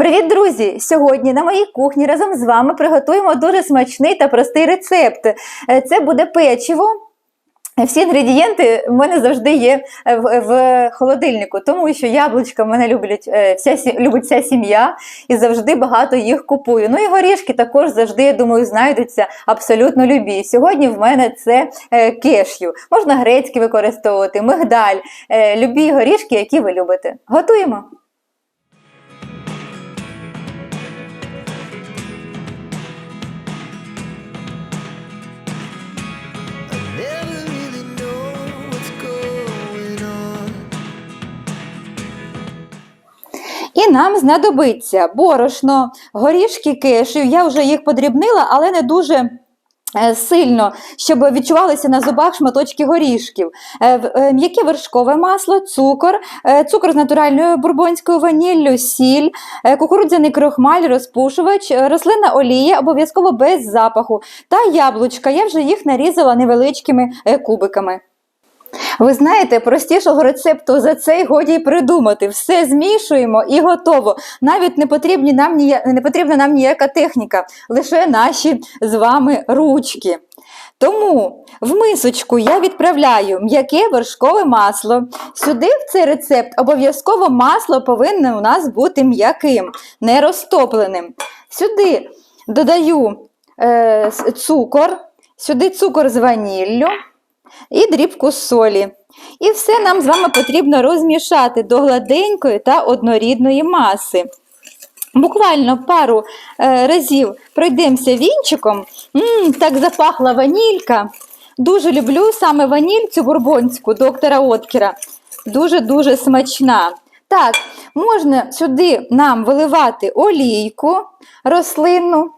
Привіт, друзі! Сьогодні на моїй кухні разом з вами приготуємо дуже смачний та простий рецепт. Е, Це буде печиво. Всі інгредієнти в мене завжди є е, в, в холодильнику, тому що яблучка в мене люблять е, вся любить вся сім'я і завжди багато їх купую. Ну і горішки також завжди, я думаю, знайдуться абсолютно любі. Сьогодні в мене це кешю. Можна грецькі використовувати, мигдаль, любі горішки, які ви любите. Готуємо. І нам знадобиться борошно, горішки кешю. Я вже їх подрібнила, але не дуже. е, Сильно, щоб відчувалися на зубах шматочки горішків, Е, е, м'яке вершкове масло, цукор, цукор з натуральною бурбонською ваніллю, сіль, кукурудзяний крохмаль, розпушувач, рослинна олія, обов'язково без запаху, та яблучка. Я вже їх нарізала невеличкими кубиками. Ви знаєте, простішого рецепту за цей годі придумати. Все змішуємо і готово. Навіть не, потрібні нам нія... не потрібна нам ніяка техніка, лише наші з вами ручки. Тому в мисочку я відправляю м'яке вершкове масло. Сюди в цей рецепт обов'язково масло повинно у нас бути м'яким, не розтопленим. Сюди додаю е, цукор, сюди цукор з ваніллю і дрібку солі. І все нам з вами потрібно розмішати до гладенької та однорідної маси. Буквально пару е, разів пройдемося вінчиком. м так запахла ванілька. Дуже люблю саме ваніль цю бурбонську доктора Откера. Дуже-дуже смачна. Так, можна сюди нам виливати олійку рослинну.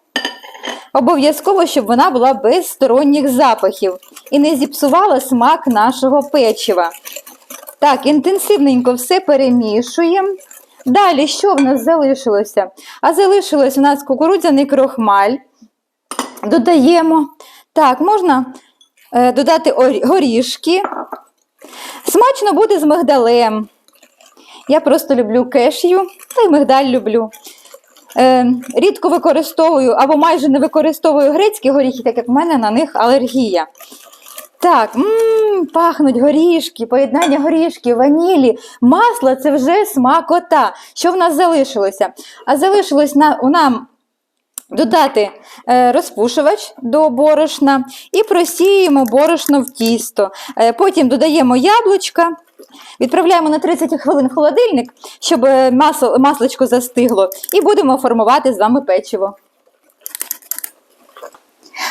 Обов'язково, щоб вона була без сторонніх запахів і не зіпсувала смак нашого печива. Так, інтенсивненько все перемішуємо. Далі, що в нас залишилося? А залишилось у нас кукурудзяний крохмаль. Додаємо. Так, можна е, додати горішки. Смачно буде з мигдалем. Я просто люблю кешю, та й мигдаль люблю. Е, рідко використовую або майже не використовую грецькі горіхи, так як в мене на них алергія. Так, м пахнуть горішки, поєднання горішки, ванілі, масло це вже смакота. Що в нас залишилося? А залишилось на, у нам додати е, розпушувач до борошна і просіємо борошно в тісто. Е, потім додаємо яблучка. Відправляємо на 30 хвилин в холодильник, щоб е, масло, масличко застигло, і будемо формувати з вами печиво.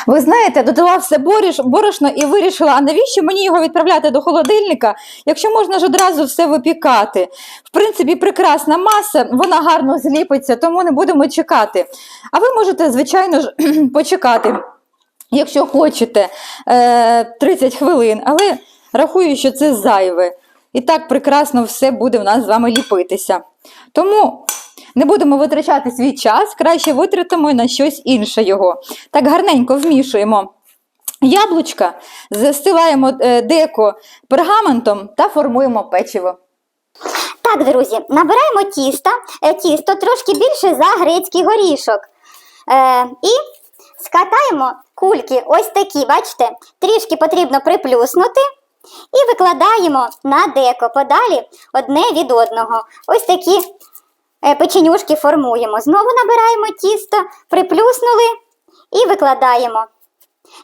Ви знаєте, додала все борошно і вирішила, а навіщо мені його відправляти до холодильника, якщо можна ж одразу все випікати. В принципі, прекрасна маса, вона гарно зліпиться, тому не будемо чекати. А ви можете, звичайно ж, почекати, якщо хочете, е, 30 хвилин, але рахую, що це зайве. І так прекрасно все буде в нас з вами ліпитися. Тому не будемо витрачати свій час, краще витратимо на щось інше його. Так гарненько вмішуємо яблучка, застилаємо е, деко пергаментом та формуємо печиво. Так, друзі, набираємо тісто, е, тісто трошки більше за грецький горішок. Е, і скатаємо кульки ось такі, бачите, трішки потрібно приплюснути. І викладаємо на деко подалі одне від одного. Ось такі печенюшки формуємо. Знову набираємо тісто, приплюснули і викладаємо.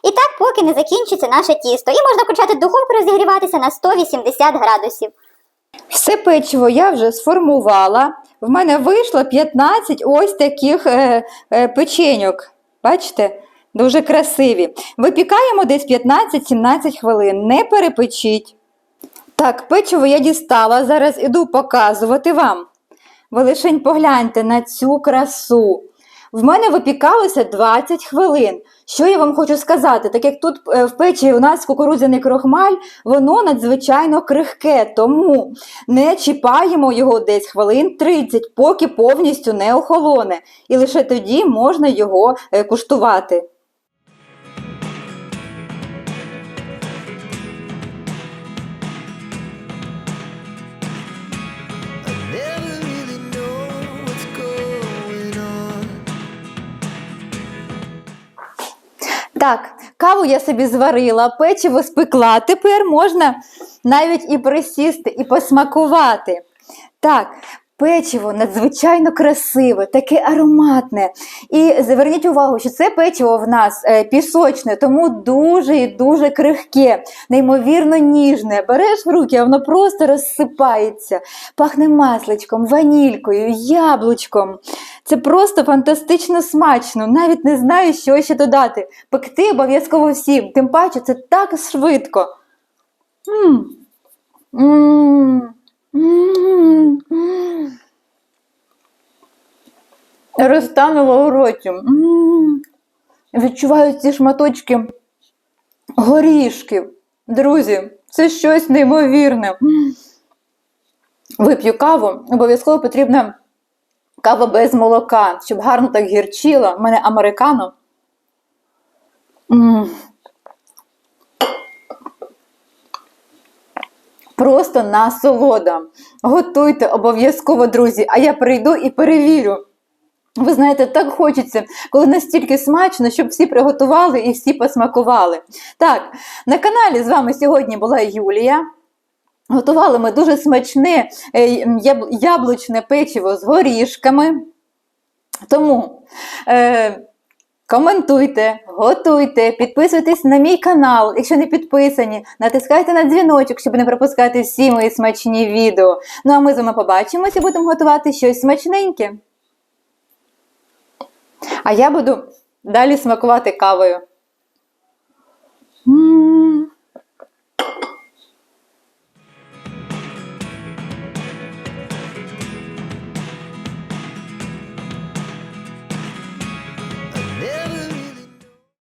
І так, поки не закінчиться наше тісто. І можна включати духовку розігріватися на 180 градусів. Все печиво я вже сформувала. В мене вийшло 15 ось таких е, е, печеньок. Бачите? Дуже красиві. Випікаємо десь 15-17 хвилин. Не перепечіть. Так, печиво я дістала. Зараз іду показувати вам. Ви лишень погляньте на цю красу. В мене випікалося 20 хвилин. Що я вам хочу сказати? Так як тут е, в печі у нас кукурудзяний крохмаль, воно надзвичайно крихке, тому не чіпаємо його десь хвилин 30, поки повністю не охолоне. І лише тоді можна його е, куштувати. Так, каву я собі зварила, печиво спекла. Тепер можна навіть і присісти, і посмакувати. Так, печиво надзвичайно красиве, таке ароматне. І зверніть увагу, що це печиво в нас е, пісочне, тому дуже і дуже крихке, неймовірно ніжне. Береш в руки, а воно просто розсипається. Пахне масличком, ванількою, яблучком. Це просто фантастично смачно. Навіть не знаю, що ще додати. Пекти обов'язково всім. Тим паче, це так швидко. Розтануло у роті. Відчуваю ці шматочки горішків. Друзі, це щось неймовірне. Вип'ю каву, обов'язково потрібна кава без молока, щоб гарно так гірчила. У мене американо. М. Просто насолода. Готуйте обов'язково, друзі, а я прийду і перевірю. Ви знаєте, так хочеться, коли настільки смачно, щоб всі приготували і всі посмакували. Так, на каналі з вами сьогодні була Юлія. Готували ми дуже смачне е, яблучне печиво з горішками. Тому е, коментуйте, готуйте, підписуйтесь на мій канал, якщо не підписані, натискайте на дзвіночок, щоб не пропускати всі мої смачні відео. Ну а ми з вами побачимося і будемо готувати щось смачненьке. А я буду далі смакувати кавою.